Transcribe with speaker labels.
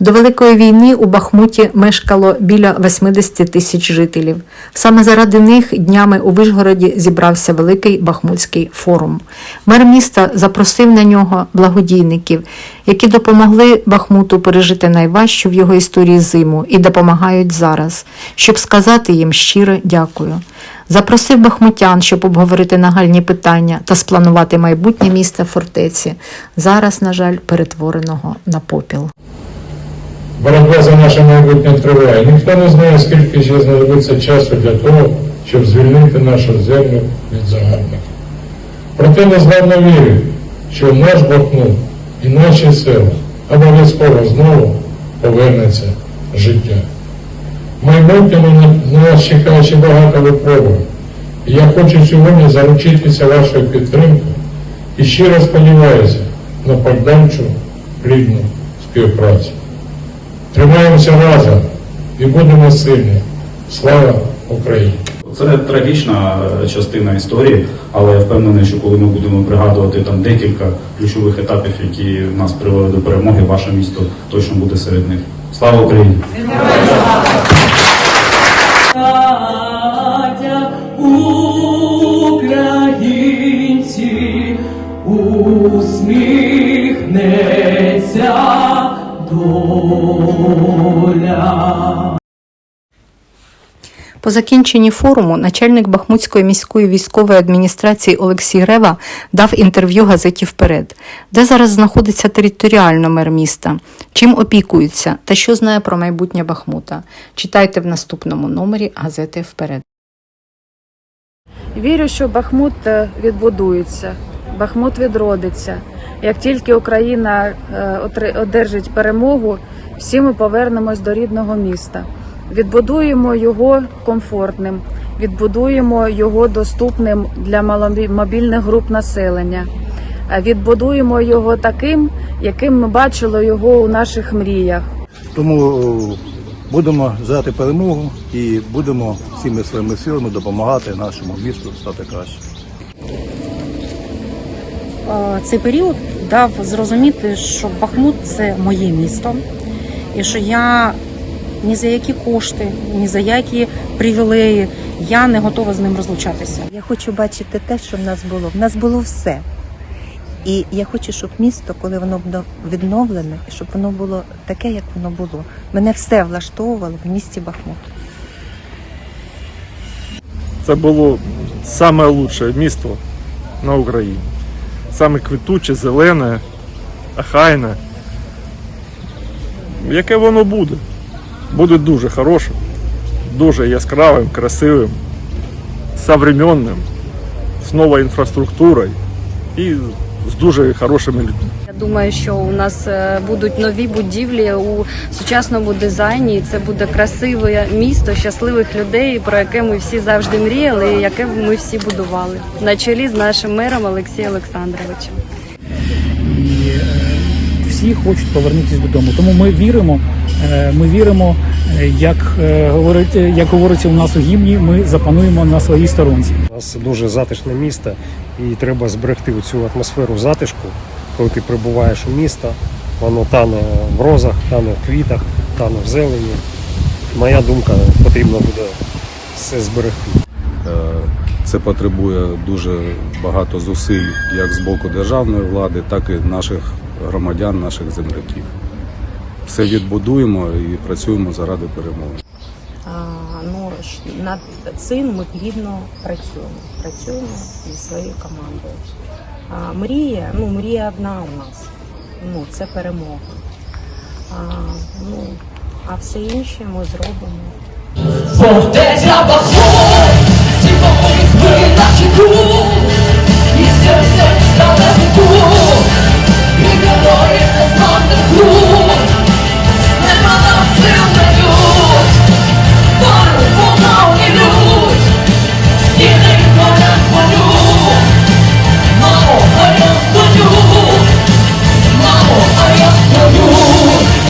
Speaker 1: До Великої війни у Бахмуті мешкало біля 80 тисяч жителів. Саме заради них днями у Вишгороді зібрався великий Бахмутський форум. Мер міста запросив на нього благодійників, які допомогли Бахмуту пережити найважчу в його історії зиму і допомагають зараз, щоб сказати їм щиро дякую. Запросив бахмутян, щоб обговорити нагальні питання та спланувати майбутнє міста фортеці, зараз, на жаль, перетвореного на попіл.
Speaker 2: Боротьба за наше майбутнє триває. Ніхто не знає, скільки ще знадобиться часу для того, щоб звільнити нашу землю від загарбників. Проте незламно вірю, що наш Бахмут і наші села обов'язково знову повернеться життя. Майбутньому на нас чекає ще багато випробувань. І я хочу сьогодні заручитися вашою підтримкою і щиро сподіваюся на подальшу плідну співпрацю. Тримаємося разом і будемо сильні. Слава Україні!
Speaker 3: Це трагічна е, частина історії, але я впевнений, що коли ми будемо пригадувати там декілька ключових етапів, які нас привели до перемоги, ваше місто точно буде серед них. Слава Україні!
Speaker 4: Українці, усміхнеться доля.
Speaker 1: По закінченні форуму начальник Бахмутської міської військової адміністрації Олексій Рева дав інтерв'ю газеті Вперед, де зараз знаходиться територіально мер міста, чим опікується та що знає про майбутнє Бахмута. Читайте в наступному номері газети Вперед.
Speaker 5: Вірю, що Бахмут е, відбудується, Бахмут відродиться. Як тільки Україна е, одержить перемогу, всі ми повернемось до рідного міста. Відбудуємо його комфортним, відбудуємо його доступним для маломобільних груп населення. Відбудуємо його таким, яким ми бачили його у наших мріях.
Speaker 6: Тому е, будемо взяти перемогу і будемо всіми своїми силами допомагати нашому місту стати краще.
Speaker 7: Е, цей період дав зрозуміти, що Бахмут це моє місто, і що я ні за які кошти, ні за які привілеї я не готова з ним розлучатися.
Speaker 8: Я хочу бачити те, що в нас було. В нас було все. І я хочу, щоб місто, коли воно буде відновлене, щоб воно було таке, як воно було. Мене все влаштовувало в місті Бахмут.
Speaker 9: Це було лучше місто на Україні. Саме квітуче, зелене, ахайне. Яке воно буде? Буде дуже хорошим, дуже яскравим, красивим, современним, з новою інфраструктурою і з дуже хорошими людьми.
Speaker 10: Думаю, що у нас е, будуть нові будівлі у сучасному дизайні. і Це буде красиве місто щасливих людей, про яке ми всі завжди мріяли, і яке ми всі будували на чолі з нашим мером Олексієм Олександровичем.
Speaker 11: і е, всі хочуть повернутися додому. Тому ми віримо. е, Ми віримо, як говорить, як говориться у нас у гімні. Ми запануємо на своїй сторонці.
Speaker 12: У нас дуже затишне місто, і треба зберегти цю атмосферу затишку, коли ти прибуваєш у місто, воно тане в розах, тане в квітах, тане в зелені. Моя думка, потрібно буде все зберегти.
Speaker 13: Е, Це потребує дуже багато зусиль як з боку державної влади, так і наших громадян, наших земляків. Все відбудуємо і працюємо заради перемоги.
Speaker 7: А, ну, над цим ми плідно працюємо. Працюємо зі своєю командою. Мрія, ну мрія одна у нас. Ну, це перемога. А, ну, а все інше ми зробимо.